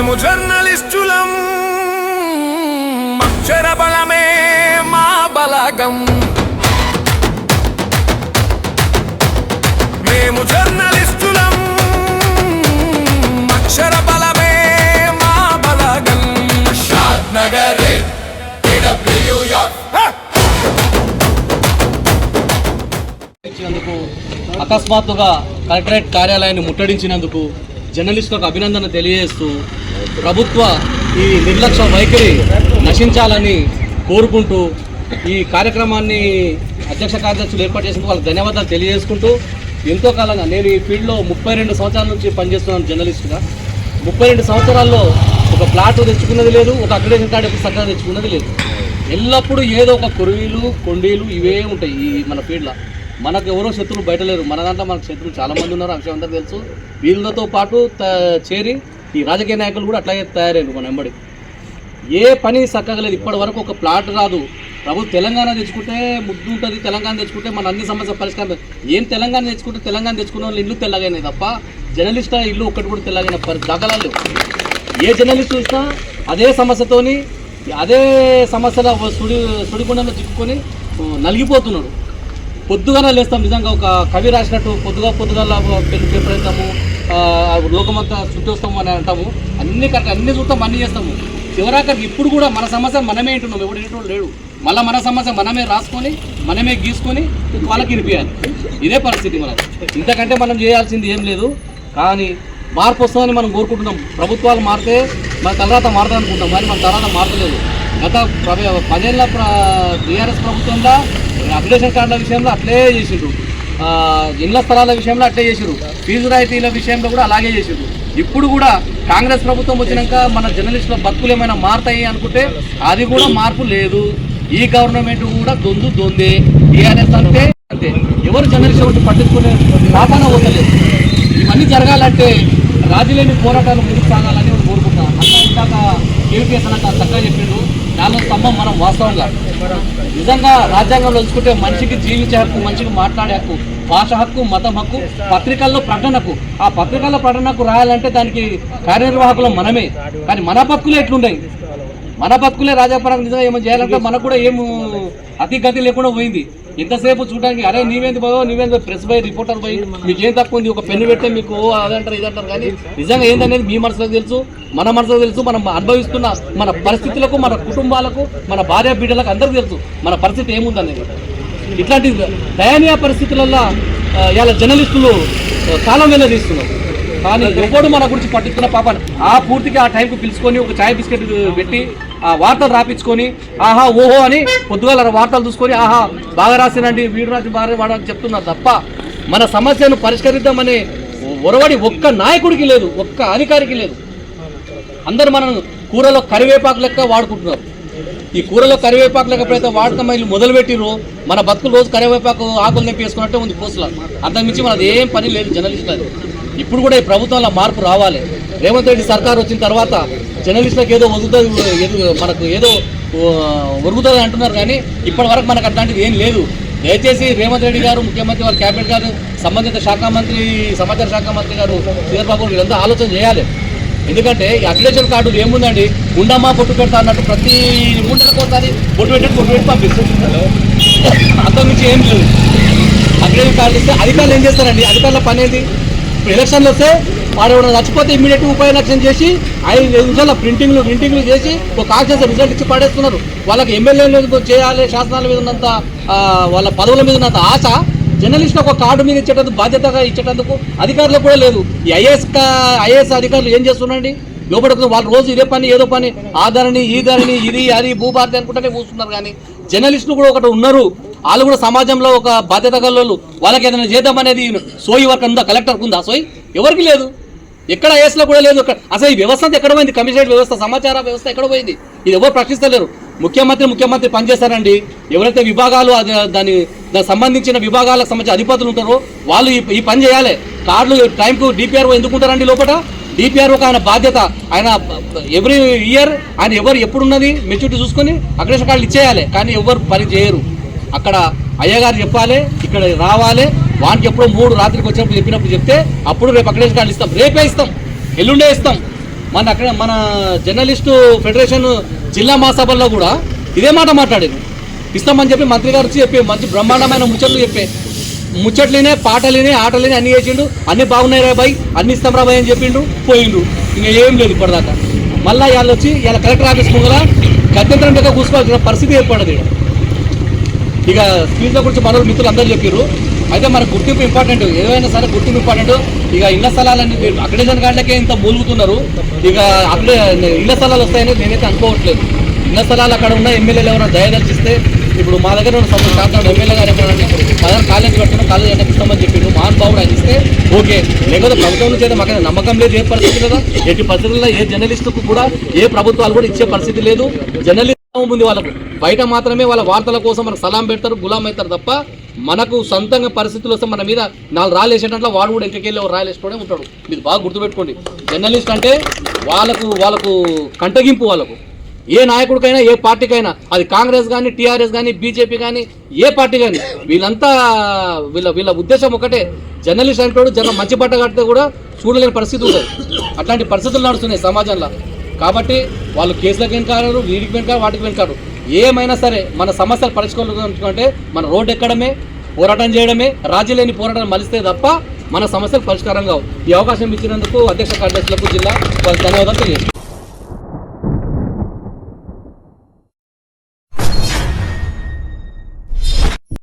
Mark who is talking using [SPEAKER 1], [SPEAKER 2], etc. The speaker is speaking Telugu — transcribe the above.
[SPEAKER 1] మేము జర్నలిస్టులం. అక్షర బలమే మా బలగం. మేము జర్నలిస్టులం. అక్షర బలమే మా బలగం. షాద్ నగర్
[SPEAKER 2] అకస్మాత్తుగా కలెక్టరేట్ కార్యాలయాన్ని ముట్టడించినందుకు జర్నలిస్టులకు అభినందన తెలియజేస్తూ ప్రభుత్వ ఈ నిర్లక్ష్య వైఖరి నశించాలని కోరుకుంటూ ఈ కార్యక్రమాన్ని అధ్యక్ష కార్యదర్శులు ఏర్పాటు చేసినందుకు వాళ్ళకి ధన్యవాదాలు తెలియజేసుకుంటూ ఎంతో కాలంగా నేను ఈ ఫీల్డ్లో ముప్పై రెండు సంవత్సరాల నుంచి పనిచేస్తున్నాను జర్నలిస్టుగా. ముప్పై రెండు సంవత్సరాల్లో ఒక ప్లాట్ తెచ్చుకున్నది లేదు ఒక అక్రిడేషన్ కార్డు ఎప్పుడు సక్కగా తెచ్చుకున్నది లేదు. ఎల్లప్పుడూ ఏదో ఒక కురువీలు కొండీలు ఇవే ఉంటాయి ఈ మన ఫీల్డ్లో. మనకు ఎవరో శత్రువులు బయట లేరు. మన దాంట్లో మనకు శత్రువులు చాలామంది ఉన్నారు అంశం అందరూ తెలుసు. వీళ్ళతో పాటు త- చేరి ఈ రాజకీయ నాయకులు కూడా అట్లాగే తయారయ్యారు మన వెంబడి. ఏ పని చక్కగా లేదు. ఇప్పటి వరకు ఒక ప్లాట్ రాదు. ప్రభు తెలంగాణ తెచ్చుకుంటే ముద్దు ఉంటుంది తెలంగాణ తెచ్చుకుంటే మన అన్ని సమస్య పరిష్కారం ఏం తెలంగాణ తెచ్చుకుంటే తెలంగాణ తెచ్చుకున్న వాళ్ళు ఇల్లు తెల్లగానే తప్ప జర్నలిస్ట్ ఇల్లు ఒక్కటి కూడా తెల్లగైన పరి దాఖలాలు ఏ జర్నలిస్ట్ చూసినా అదే సమస్యతోని అదే సమస్యల సుడి సుడిగుండంలో చిక్కుకొని నలిగిపోతున్నాడు పొద్దుగానే లేస్తాం. నిజంగా ఒక కవి రాసినట్టు పొద్దుగా పొద్దుగాల పేపర్ వేస్తాము లోకమంతా చుట్టూ వస్తాము అని అంటాము. అన్ని కరెక్ట్ అన్ని చూస్తాం అన్ని చేస్తాము. చివరాకరికి ఇప్పుడు కూడా మన సమస్య మనమే వింటున్నాం. ఎవడు వింటూ లేడు. మళ్ళీ మన సమస్య మనమే రాసుకొని మనమే గీసుకొని వాళ్ళకి వినిపించాలి ఇదే పరిస్థితి మనకు ఇంతకంటే మనం చేయాల్సింది ఏం లేదు. కానీ మార్పు వస్తుందని మనం కోరుకుంటున్నాం. ప్రభుత్వాలు మారితే మన తర్వాత మారుతా అనుకుంటాం కానీ మన తర్వాత మారలేదు గత ప్రభ- పదేళ్ళ ప్ర టీఆర్ఎస్ ప్రభుత్వంలో అప్లికేషన్ కార్డుల విషయంలో అట్లే చేసిండ్రు. ఇళ్ళ స్థలాల విషయంలో అట్లే చేసిరు ఫీజు రాయితీల విషయంలో కూడా అలాగే చేసిరు ఇప్పుడు కూడా కాంగ్రెస్ ప్రభుత్వం వచ్చినాక మన జర్నలిస్టుల బతుకులు ఏమైనా మారుతాయి అనుకుంటే అది కూడా మార్పు లేదు. ఈ గవర్నమెంట్ కూడా దొందు దొందే. టీఆర్ఎస్ అంటే అంతే. ఎవరు జర్నలిస్ట్ ఒకటి పట్టించుకునే పాపన పోతలేదు. ఇవన్నీ జరగాలంటే రాజీలేని పోరాటాలు ముందుకు సాగాలని నేను కోరుకుంటున్నాను. అన్న ఇందాక కేవీఎస్ అన్న చక్కగా చెప్పిండు నాలుగు స్తంభం మనం వాస్తవంగా. నిజంగా రాజ్యాంగంలో ఉంచుకుంటే మనిషికి జీవించే హక్కు మనిషికి మాట్లాడే హక్కు భాష హక్కు మతం హక్కు పత్రికల్లో ప్రకటనకు. ఆ పత్రికల్లో ప్రకటనకు రాయాలంటే దానికి కార్యనిర్వాహకులు మనమే. కానీ మన బతుకులు ఎట్లున్నాయి మన బతుకులే రాజాపరంగా నిజంగా ఏమైనా చేయాలంటే మనకు కూడా ఏం అతి గతి లేకుండా పోయింది. ఇంతసేపు చూడడానికి అరే నీవేంది బాగో నీవేంది ప్రెస్ బై రిపోర్టర్ బై మీకు ఏం తక్కువ ఉంది ఒక పెన్ను పెడితే మీకు ఓ అదంటారు ఇదంటారు కానీ నిజంగా ఏందనేది మీ మనసులో తెలుసు మన మనసులో తెలుసు మనం అనుభవిస్తున్న మన పరిస్థితులకు మన కుటుంబాలకు మన భార్య బిడ్డలకు అందరికీ తెలుసు మన పరిస్థితి ఏముందనేది. ఇట్లాంటి దయనీయ పరిస్థితులలో ఇలా జర్నలిస్టులు కాలం వెళ్ళదీస్తున్నారు కానీ ఎవడు మన గురించి పట్టిస్తున్న పాప ఆ పూర్తిగా ఆ టైంకి పిలుచుకొని ఒక చాయ్ బిస్కెట్ పెట్టి వార్తలు రాపించుకొని ఆహా ఓహో అని పొద్దుగాల వార్తలు చూసుకొని ఆహా బాగా రాసినండి వీడు రాసి బాగా వాడని చెప్తున్నారు తప్ప మన సమస్యను పరిష్కరిద్దామనే ఒరవడి ఒక్క నాయకుడికి లేదు ఒక్క అధికారికి లేదు. అందరూ మనం కూరలో కరివేపాకు లెక్క వాడుకుంటున్నారు. ఈ కూరలో కరివేపాకు లెక్క ఎప్పుడైతే వాడకం వీళ్ళు మొదలు మన బతుకులు రోజు కరివేపాకు ఆకులు నింపి వేసుకున్నట్టే ఉంది కోసుల. అంతకుమించి మనది ఏం పని లేదు జర్నలిస్ట్ అది. ఇప్పుడు కూడా ఈ ప్రభుత్వంలో మార్పు రావాలి. రేవంత్ రెడ్డి సర్కార్ వచ్చిన తర్వాత జర్నలిస్టులకు ఏదో ఒదుగుతుంది ఏదో మనకు ఏదో ఒరుగుతుంది అంటున్నారు కానీ ఇప్పటి వరకు మనకు అట్లాంటిది ఏం లేదు. దయచేసి రేవంత్ రెడ్డి గారు ముఖ్యమంత్రి వారి క్యాబినెట్ గారు సంబంధిత శాఖ మంత్రి సమాచార శాఖ మంత్రి గారు చంద్రబాబు వీళ్ళంతా ఆలోచన చేయాలి. ఎందుకంటే ఈ అప్లికేషన్ కార్డు ఏముందండి? ఉండమ్మా పొట్టు పెడతా అన్నట్టు ప్రతి మూడు నెలలకు ఒకసారి పొట్టు పెట్టి పొట్టు పెట్టి పంపిస్తారు. అంతకుమించి ఏం లేదు. అప్లికేషన్ కార్డు ఇస్తే అధికారులు ఏం చేస్తారండి? అధికారుల పనేది ఎలక్షన్లు వస్తే వాడు ఎవరైనా చచ్చిపోతే ఇమీడియట్ ఉపయోగం చేసి ఐదు నిమిషాల ప్రింటింగ్లు ప్రింటింగ్లు చేసి ఒక కాక్షన్స్ రిజల్ట్ ఇచ్చి పడేస్తున్నారు. వాళ్ళకి ఎమ్మెల్యేలు చేయాలి శాసనాల మీద ఉన్నంత వాళ్ళ పదవుల మీద ఉన్నంత ఆశ జర్నలిస్ట్ ఒక కార్డు మీద ఇచ్చేటందుకు బాధ్యతగా ఇచ్చేటందుకు అధికారులకు కూడా లేదు. ఈ ఐఏఎస్ ఐఏఎస్ అధికారులు ఏం చేస్తున్నారండి? లోపల వాళ్ళు రోజు ఇదే పని ఏదో పని ఆ ఈ ధరని ఇది అది భూభారతి అనుకుంటేనే కూర్చున్నారు కానీ జర్నలిస్టులు కూడా ఒకటి ఉన్నారు. వాళ్ళు కూడా సమాజంలో ఒక బాధ్యత గల్లోళ్ళు వాళ్ళకి ఏదైనా చేద్దామనేది సోయి వర్క్ ఉందా కలెక్టర్కి ఉందా సోయి? ఎవరికి లేదు. ఎక్కడ ఏస్లో కూడా లేదు. అసలు ఈ వ్యవస్థ ఎక్కడ పోయింది? కమిషనరేట్ వ్యవస్థ సమాచార వ్యవస్థ ఎక్కడ పోయింది? ఇది ఎవరు ప్రశ్నిస్తలేరు. ముఖ్యమంత్రి ముఖ్యమంత్రి పనిచేస్తారండి. ఎవరైతే విభాగాలు దాని దానికి సంబంధించిన విభాగాలకు సంబంధించిన అధిపతులు ఉంటారో వాళ్ళు ఈ ఈ పని చేయాలి. కార్డులు టైంకు డిపిఆర్ఓ ఎందుకుంటారండి లోపల డిపిఆర్ఓ ఆయన బాధ్యత. ఆయన ఎవ్రీ ఇయర్ ఆయన ఎవరు ఎప్పుడున్నది మెచ్యూరిటీ చూసుకొని అగ్రేషన్ కార్డులు ఇచ్చేయాలి. కానీ ఎవరు పని చేయరు. అక్కడ అయ్యగారు చెప్పాలి ఇక్కడ రావాలి. వానికి ఎప్పుడో మూడు రాత్రికి వచ్చినప్పుడు చెప్పినప్పుడు చెప్తే అప్పుడు రేపు అక్కడే కార్డులు ఇస్తాం. రేపే ఇస్తాం. ఎల్లుండే ఇస్తాం. మన అక్కడ మన జర్నలిస్టు ఫెడరేషన్ జిల్లా మహాసభల్లో కూడా ఇదే మాట మాట్లాడింది. ఇస్తామని చెప్పి మంత్రి గారు వచ్చి చెప్పి మంచి బ్రహ్మాండమైన ముచ్చట్లు చెప్పే ముచ్చట్లేనే పాటలేనే ఆటలేనే అన్ని చేసిండు. అన్ని బాగున్నాయి రా బాయ్ అన్ని ఇస్తాం రా బాయ్ అని చెప్పిండు పోయిండు. ఇంకా ఏం లేదు ఇప్పటిదాకా. మళ్ళీ వాళ్ళు వచ్చి ఇలా కలెక్టర్ ఆఫీస్ ముందర గత్యంతరం దగ్గర కూసుకోవాల్సిన పరిస్థితి ఏర్పడదు ఇక స్క్రీన్ల గురించి మరో మిత్రులు అందరూ చెప్పారు అయితే మన గుర్తింపు ఇంపార్టెంట్ ఏదైనా సరే గుర్తింపు ఇంపార్టెంట్ ఇక ఇళ్ళ స్థలాలన్నీ అగ్రేషన్ కార్డులకే ఇంత మూలుగుతున్నారు. ఇక అక్కడే ఇళ్ళ స్థలాలు వస్తాయని నేనైతే అనుకోవట్లేదు. ఇళ్ళ స్థలాలు అక్కడ ఉన్న ఎమ్మెల్యేలు ఎవరైనా దయదలిచిస్తే ఇప్పుడు మా దగ్గర ఉన్న సంవత్సరం ఎమ్మెల్యే గారు ఎక్కడంటే పదహారు కాలేజ్ కట్టుకున్న కాలేజ్ ఎంత ఇస్తామని చెప్పిండు మహానుభావుడు ఆయన ఇస్తే ఓకే. లేకపోతే ప్రభుత్వం నుంచి అయితే మాకు నమ్మకం లేదు ఏ పరిస్థితి కదా ఎట్టి పరిస్థితుల్లో ఏ జర్నలిస్టుకు కూడా ఏ ప్రభుత్వాలు కూడా ఇచ్చే పరిస్థితి లేదు. జర్నలిస్ట్ ఉంది వాళ్ళకు. బయట మాత్రమే వాళ్ళ వార్తల కోసం మనకు సలాం పెడతారు గులాం అవుతారు తప్ప మనకు సొంతంగా పరిస్థితులు వస్తే మన మీద నాలుగు రాళ్ళు వేసేటట్లు వాడు కూడా ఇంకెళ్ళి రాళ్ళు వేసుకోవడే ఉంటాడు. మీరు బాగా గుర్తుపెట్టుకోండి. జర్నలిస్ట్ అంటే వాళ్ళకు వాళ్ళకు కంటగింపు వాళ్ళకు. ఏ నాయకుడికైనా ఏ పార్టీకైనా అది కాంగ్రెస్ కానీ టీఆర్ఎస్ కానీ బీజేపీ కానీ ఏ పార్టీ కానీ వీళ్ళంతా వీళ్ళ వీళ్ళ ఉద్దేశం ఒకటే. జర్నలిస్ట్ అంటాడు జనం మంచి బట్ట కడితే కూడా చూడలేని పరిస్థితి ఉంటుంది అట్లాంటి పరిస్థితులు నడుస్తున్నాయి సమాజంలో. కాబట్టి వాళ్ళు కేసులకు వెనుకారు వీడికి వెనుకారు వాటికి వెనుకారు ఏమైనా సరే మన సమస్యలు పరిష్కరించుకుంటే మన రోడ్డు ఎక్కడమే పోరాటం చేయడమే రాజీ లేని పోరాటం మలిస్తే తప్ప మన సమస్యలు పరిష్కారం కావు. ఈ అవకాశం ఇచ్చినందుకు అధ్యక్ష కార్యదర్శులకు జిల్లా వాళ్ళకి ధన్యవాదాలు తెలియదు